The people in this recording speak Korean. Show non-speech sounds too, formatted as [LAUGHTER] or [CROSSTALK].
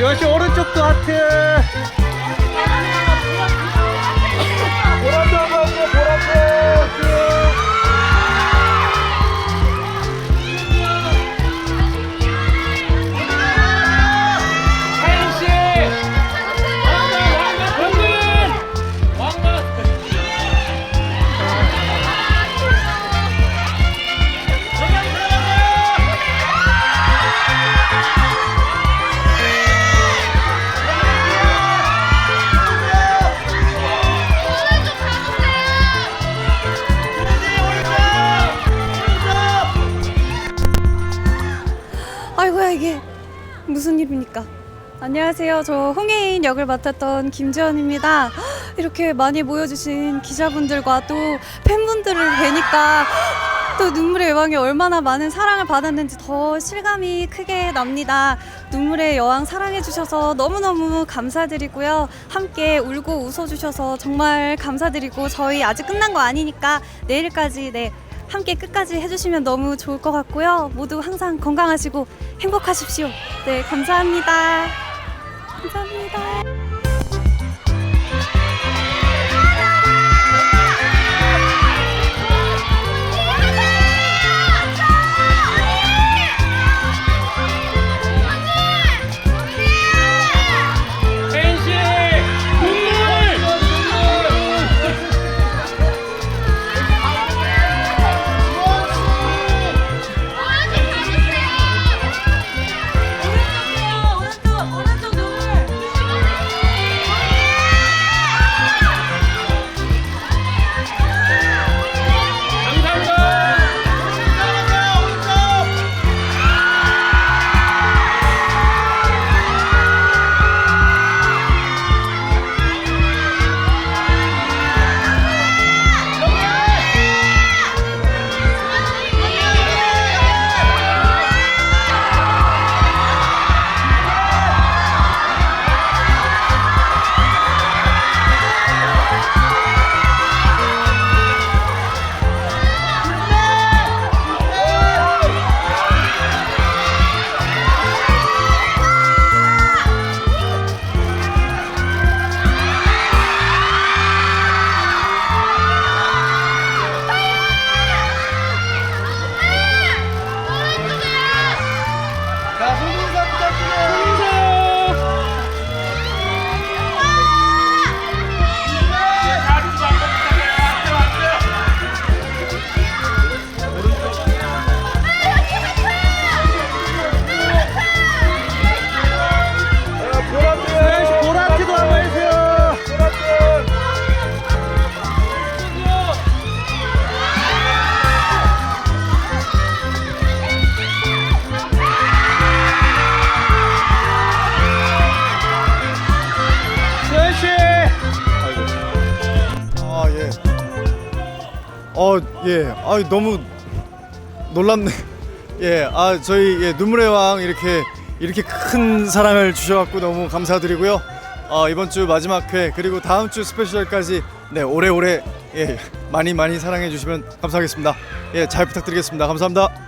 역시 오른쪽도 하트. 보라트 한번 보라트. 무슨 일입니까? 안녕하세요. 저 홍혜인 역을 맡았던 김지연입니다. 이렇게 많이 모여주신 기자분들과 또 팬분들을 뵈니까 또 눈물의 여왕이 얼마나 많은 사랑을 받았는지 더 실감이 크게 납니다. 눈물의 여왕 사랑해주셔서 너무너무 감사드리고요. 함께 울고 웃어주셔서 정말 감사드리고 저희 아직 끝난 거 아니니까 내일까지 네, 함께 끝까지 해주시면 너무 좋을 것 같고요. 모두 항상 건강하시고 행복하십시오. 네, 감사합니다. 감사합니다. 어 예. 아 너무 놀랍네. [LAUGHS] 예. 아 저희 예, 눈물의 왕 이렇게 이렇게 큰 사랑을 주셔갖고 너무 감사드리고요. 어, 이번 주 마지막 회 그리고 다음 주 스페셜까지 네 오래오래 예 많이 많이 사랑해 주시면 감사하겠습니다. 예 잘 부탁드리겠습니다. 감사합니다.